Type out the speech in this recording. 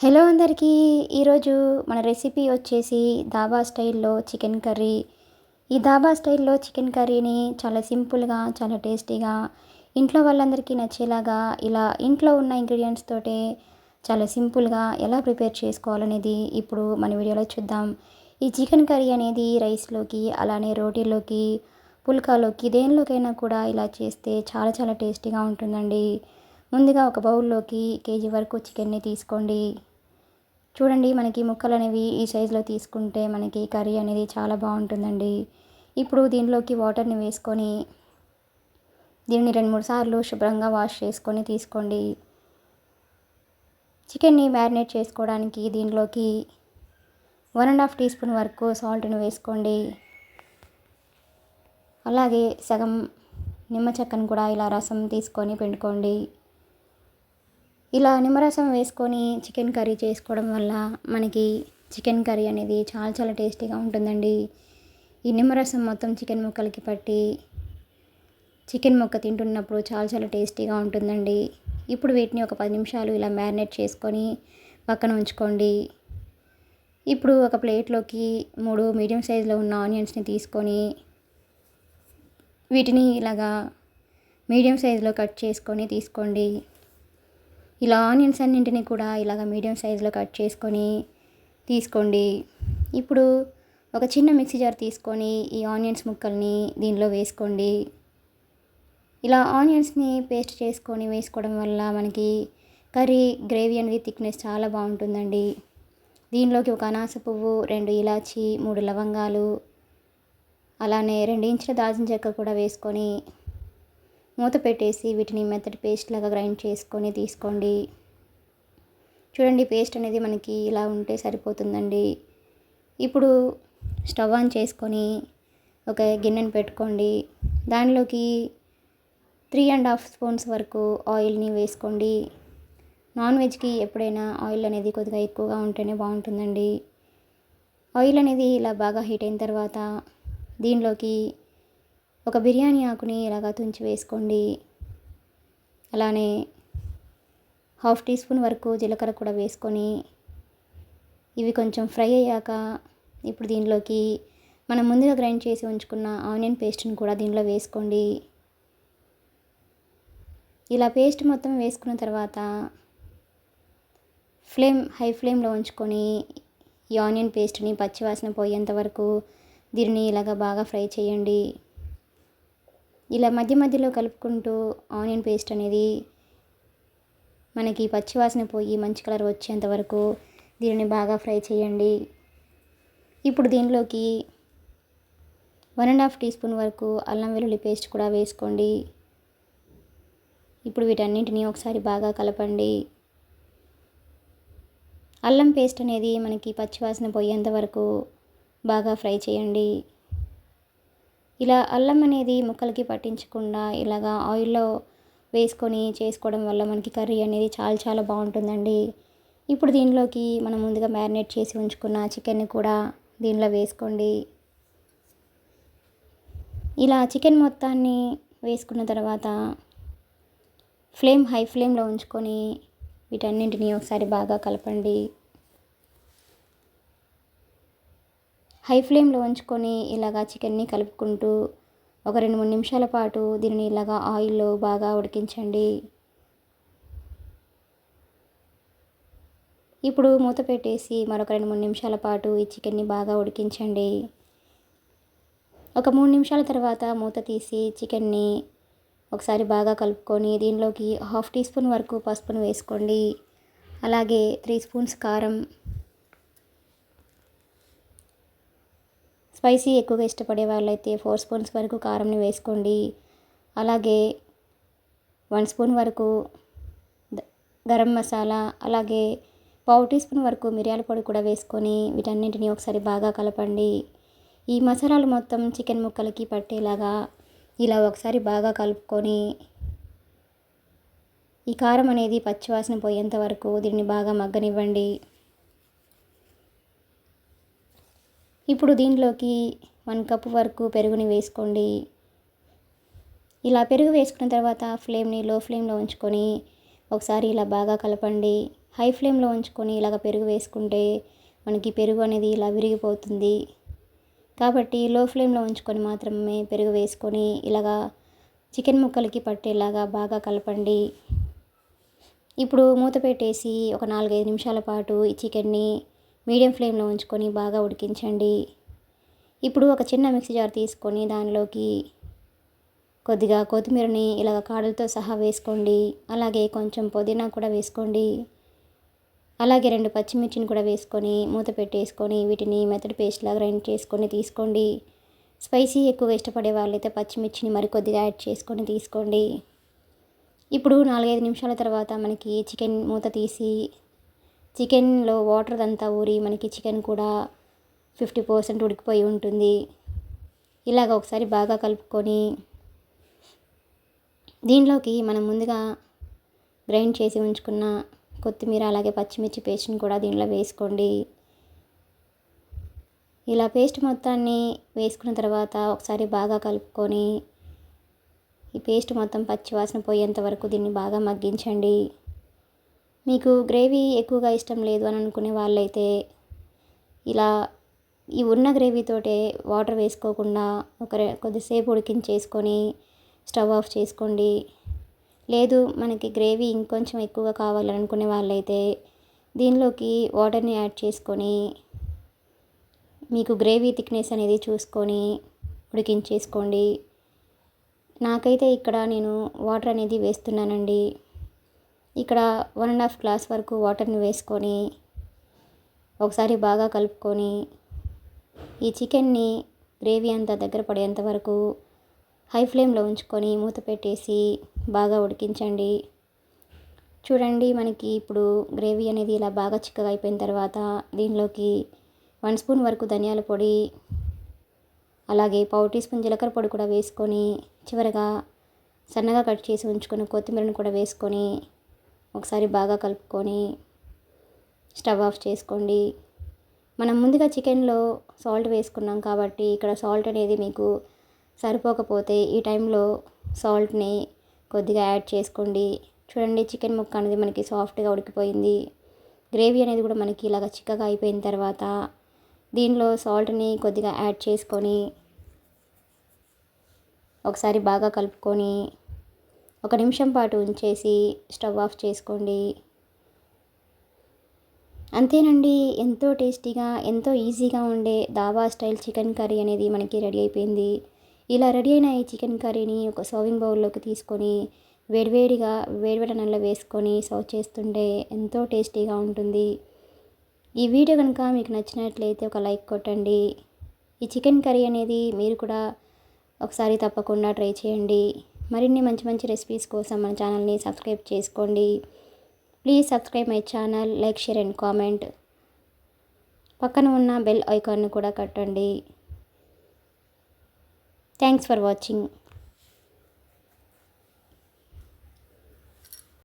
Hello అందరికీ. ఈరోజు మన రెసిపీ వచ్చేసి దాబా స్టైల్లో చికెన్ కర్రీ. ఈ దాబా స్టైల్లో చికెన్ కర్రీని చాలా సింపుల్గా చాలా టేస్టీగా ఇంట్లో వాళ్ళందరికీ నచ్చేలాగా ఇలా ఇంట్లో ఉన్న ఇంగ్రీడియంట్స్ తోటే చాలా సింపుల్గా ఎలా ప్రిపేర్ చేసుకోవాలనేది ఇప్పుడు మన వీడియోలో చూద్దాం. ఈ చికెన్ కర్రీ అనేది రైస్లోకి అలానే రోటీలోకి పుల్కాలోకి దేనిలోకైనా కూడా ఇలా చేస్తే చాలా చాలా టేస్టీగా ఉంటుందండి. ముందుగా ఒక బౌల్లోకి కేజీ వరకు చికెన్ని తీసుకోండి. చూడండి మనకి ముక్కలు అనేవి ఈ సైజులో తీసుకుంటే మనకి కర్రీ అనేది చాలా బాగుంటుందండి. ఇప్పుడు దీనిలోకి వాటర్ని వేసుకొని దీన్ని రెండు మూడు సార్లు శుభ్రంగా వాష్ చేసుకొని తీసుకోండి. చికెన్ని మ్యారినేట్ చేసుకోవడానికి దీనిలోకి one and half teaspoon వరకు సాల్ట్ని వేసుకోండి. అలాగే సగం నిమ్మ చెక్కను కూడా ఇలా రసం తీసుకొని పిండుకోండి. ఇలా నిమ్మరసం వేసుకొని చికెన్ కర్రీ చేసుకోవడం వల్ల మనకి చికెన్ కర్రీ అనేది చాలా చాలా టేస్టీగా ఉంటుందండి. ఈ నిమ్మరసం మొత్తం చికెన్ ముక్కలకి పట్టి చికెన్ ముక్క తింటున్నప్పుడు చాలా చాలా టేస్టీగా ఉంటుందండి. ఇప్పుడు వీటిని ఒక పది నిమిషాలు ఇలా మ్యారినేట్ చేసుకొని పక్కన ఉంచుకోండి. ఇప్పుడు ఒక ప్లేట్లోకి మూడు మీడియం సైజులో ఉన్న ఆనియన్స్ని తీసుకొని వీటిని ఇలాగా మీడియం సైజులో కట్ చేసుకొని తీసుకోండి. ఇలా ఆనియన్స్ అన్నింటినీ కూడా ఇలాగ మీడియం సైజులో కట్ చేసుకొని తీసుకోండి. ఇప్పుడు ఒక చిన్న మిక్సీ జార్ తీసుకొని ఈ ఆనియన్స్ ముక్కల్ని దీనిలో వేసుకోండి. ఇలా ఆనియన్స్ని పేస్ట్ చేసుకొని వేసుకోవడం వల్ల మనకి కర్రీ గ్రేవీ అనేది థిక్నెస్ చాలా బాగుంటుందండి. దీనిలోకి ఒక అనాస పువ్వు రెండు ఇలాచి మూడు లవంగాలు అలానే రెండు ఇంచుల దాల్చిన చెక్క కూడా వేసుకొని మూత పెట్టేసి వీటిని మెత్తటి పేస్ట్ లాగా గ్రైండ్ చేసుకొని తీసుకోండి. చూడండి పేస్ట్ అనేది మనకి ఇలా ఉంటే సరిపోతుందండి. ఇప్పుడు స్టవ్ ఆన్ చేసుకొని ఒక గిన్నెను పెట్టుకోండి. దానిలోకి త్రీ అండ్ హాఫ్ స్పూన్స్ వరకు ఆయిల్ని వేసుకోండి. నాన్ వెజ్కి ఎప్పుడైనా ఆయిల్ అనేది కొద్దిగా ఎక్కువగా ఉంటేనే బాగుంటుందండి. ఆయిల్ అనేది ఇలా బాగా హీట్ అయిన తర్వాత దీనిలోకి ఒక బిర్యానీ ఆకుని ఇలాగా తుంచి వేసుకోండి. అలానే హాఫ్ టీ స్పూన్ వరకు జీలకర్ర కూడా వేసుకొని ఇవి కొంచెం ఫ్రై అయ్యాక ఇప్పుడు దీనిలోకి మనం ముందుగా గ్రైండ్ చేసి ఉంచుకున్న ఆనియన్ పేస్ట్ని కూడా దీనిలో వేసుకోండి. ఇలా పేస్ట్ మొత్తం వేసుకున్న తర్వాత ఫ్లేమ్ హై ఫ్లేమ్లో ఉంచుకొని ఈ ఆనియన్ పేస్ట్ని పచ్చివాసన పోయేంత వరకు దీనిని ఇలాగ బాగా ఫ్రై చేయండి. ఇలా మధ్య మధ్యలో కలుపుకుంటూ ఆనియన్ పేస్ట్ అనేది మనకి పచ్చివాసన పోయి మంచి కలర్ వచ్చేంత వరకు దీనిని బాగా ఫ్రై చేయండి. ఇప్పుడు దీనిలోకి one and half teaspoon వరకు అల్లం వెల్లుల్లి పేస్ట్ కూడా వేసుకోండి. ఇప్పుడు వీటన్నింటినీ ఒకసారి బాగా కలపండి. అల్లం పేస్ట్ అనేది మనకి పచ్చివాసన పోయేంత వరకు బాగా ఫ్రై చేయండి. ఇలా అల్లం అనేది ముక్కలకి పట్టించకుండా ఇలాగా ఆయిల్లో వేసుకొని చేసుకోవడం వల్ల మనకి కర్రీ అనేది చాలా చాలా బాగుంటుందండి. ఇప్పుడు దీనిలోకి మనం ముందుగా మ్యారినేట్ చేసి ఉంచుకున్న చికెన్ని కూడా దీనిలో వేసుకోండి. ఇలా చికెన్ మొత్తాన్ని వేసుకున్న తర్వాత ఫ్లేమ్ హై ఫ్లేమ్లో ఉంచుకొని వీటన్నింటినీ ఒకసారి బాగా కలపండి. హై ఫ్లేమ్లో ఉంచుకొని ఇలాగా చికెన్ని కలుపుకుంటూ ఒక రెండు మూడు నిమిషాల పాటు దీనిని ఇలాగా ఆయిల్లో బాగా ఉడికించండి. ఇప్పుడు మూత పెట్టేసి మరొక రెండు మూడు నిమిషాల పాటు ఈ చికెన్ని బాగా ఉడికించండి. ఒక మూడు నిమిషాల తర్వాత మూత తీసి చికెన్ని ఒకసారి బాగా కలుపుకొని దీనిలోకి హాఫ్ టీ స్పూన్ వరకు పసుపును వేసుకోండి. అలాగే త్రీ స్పూన్స్ కారం స్పైసీ ఎక్కువగా ఇష్టపడే వాళ్ళైతే ఫోర్ స్పూన్స్ వరకు కారంని వేసుకోండి. అలాగే వన్ స్పూన్ వరకు గరం మసాలా అలాగే పావు టీ స్పూన్ వరకు మిరియాల పొడి కూడా వేసుకొని వీటన్నింటినీ ఒకసారి బాగా కలపండి. ఈ మసాలాలు మొత్తం చికెన్ ముక్కలకి పట్టేలాగా ఇలా ఒకసారి బాగా కలుపుకొని ఈ కారం అనేది పచ్చివాసన పోయేంత వరకు దీన్ని బాగా మగ్గనివ్వండి. ఇప్పుడు దీంట్లోకి వన్ కప్ వరకు పెరుగుని వేసుకోండి. ఇలా పెరుగు వేసుకున్న తర్వాత ఫ్లేమ్ని లో ఫ్లేమ్లో ఉంచుకొని ఒకసారి ఇలా బాగా కలపండి. హై ఫ్లేమ్లో ఉంచుకొని ఇలాగ పెరుగు వేసుకుంటే మనకి పెరుగు అనేది ఇలా విరిగిపోతుంది. కాబట్టి లో ఫ్లేమ్లో ఉంచుకొని మాత్రమే పెరుగు వేసుకొని ఇలాగా చికెన్ ముక్కలకి పట్టేలాగా బాగా కలపండి. ఇప్పుడు మూత పెట్టేసి ఒక నాలుగైదు నిమిషాల పాటు ఈ చికెన్ని మీడియం ఫ్లేమ్లో ఉంచుకొని బాగా ఉడికించండి. ఇప్పుడు ఒక చిన్న మిక్సీ జార్ తీసుకొని దానిలోకి కొద్దిగా కొత్తిమీరని ఇలాగ కాడలతో సహా వేసుకోండి. అలాగే కొంచెం పుదీనా కూడా వేసుకోండి. అలాగే రెండు పచ్చిమిర్చిని కూడా వేసుకొని మూత పెట్టేసుకొని వీటిని మెత్తడి పేస్ట్లా గ్రైండ్ చేసుకొని తీసుకోండి. స్పైసీ ఎక్కువ ఇష్టపడే వాళ్ళైతే పచ్చిమిర్చిని మరికొద్దిగా యాడ్ చేసుకొని తీసుకోండి. ఇప్పుడు నాలుగైదు నిమిషాల తర్వాత మనకి చికెన్ మూత తీసి చికెన్లో వాటర్ అంతా ఊరి మనకి చికెన్ కూడా ఫిఫ్టీ పర్సెంట్ ఉడికిపోయి ఉంటుంది. ఇలాగ ఒకసారి బాగా కలుపుకొని దీనిలోకి మనం ముందుగా గ్రైండ్ చేసి ఉంచుకున్న కొత్తిమీర అలాగే పచ్చిమిర్చి పేస్ట్ని కూడా దీనిలో వేసుకోండి. ఇలా పేస్ట్ మొత్తాన్ని వేసుకున్న తర్వాత ఒకసారి బాగా కలుపుకొని ఈ పేస్ట్ మొత్తం పచ్చివాసన పోయేంత వరకు దీన్ని బాగా మగ్గించండి. మీకు గ్రేవీ ఎక్కువగా ఇష్టం లేదు అని అనుకునే వాళ్ళైతే ఇలా ఈ ఉన్న గ్రేవీతోటే వాటర్ వేసుకోకుండా ఒక కొద్దిసేపు ఉడికించేసుకొని స్టవ్ ఆఫ్ చేసుకోండి. లేదు మనకి గ్రేవీ ఇంకొంచెం ఎక్కువగా కావాలనుకునే వాళ్ళైతే దీనిలోకి వాటర్ని యాడ్ చేసుకొని మీకు గ్రేవీ థిక్నెస్ అనేది చూసుకొని ఉడికించేసుకోండి. నాకైతే ఇక్కడ నేను వాటర్ అనేది వేస్తున్నానండి. ఇక్కడ వన్ అండ్ హాఫ్ గ్లాస్ వరకు వాటర్ని వేసుకొని ఒకసారి బాగా కలుపుకొని ఈ చికెన్ని గ్రేవీ అంతా దగ్గర పడేంత వరకు హై ఫ్లేమ్లో ఉంచుకొని మూత పెట్టేసి బాగా ఉడికించండి. చూడండి మనకి ఇప్పుడు గ్రేవీ అనేది ఇలా బాగా చిక్కగా అయిపోయిన తర్వాత దీనిలోకి వన్ స్పూన్ వరకు ధనియాల పొడి అలాగే పావు టీ స్పూన్ జీలకర్ర పొడి కూడా వేసుకొని చివరగా సన్నగా కట్ చేసి ఉంచుకున్న కొత్తిమీరను కూడా వేసుకొని ఒకసారి బాగా కలుపుకొని స్టవ్ ఆఫ్ చేసుకోండి. మనం ముందుగా చికెన్లో సాల్ట్ వేసుకున్నాం కాబట్టి ఇక్కడ సాల్ట్ అనేది మీకు సరిపోకపోతే ఈ టైంలో సాల్ట్ని కొద్దిగా యాడ్ చేసుకోండి. చూడండి చికెన్ ముక్క అనేది మనకి సాఫ్ట్గా ఉడికిపోయింది. గ్రేవీ అనేది కూడా మనకి ఇలాగ చిక్కగా అయిపోయిన తర్వాత దీనిలో సాల్ట్ని కొద్దిగా యాడ్ చేసుకొని ఒకసారి బాగా కలుపుకొని ఒక నిమిషం పాటు ఉంచేసి స్టవ్ ఆఫ్ చేసుకోండి. అంతేనండి ఎంతో టేస్టీగా ఎంతో ఈజీగా ఉండే దాబా స్టైల్ చికెన్ కర్రీ అనేది మనకి రెడీ అయిపోయింది. ఇలా రెడీ అయిన ఈ చికెన్ కర్రీని ఒక సర్వింగ్ బౌల్లోకి తీసుకొని వేడివేడిగా వేడివేడి నల్ల వేసుకొని సర్వ్ చేస్తుంటే ఎంతో టేస్టీగా ఉంటుంది. ఈ వీడియో కనుక మీకు నచ్చినట్లయితే ఒక లైక్ కొట్టండి. ఈ చికెన్ కర్రీ అనేది మీరు కూడా ఒకసారి తప్పకుండా ట్రై చేయండి. మరిన్ని మంచి మంచి రెసిపీస్ కోసం మన ఛానల్ని సబ్స్క్రైబ్ చేసుకోండి. Please subscribe my channel like share and comment పక్కన ఉన్న బెల్ ఐకాన్ను కూడా కట్టండి. Thanks for watching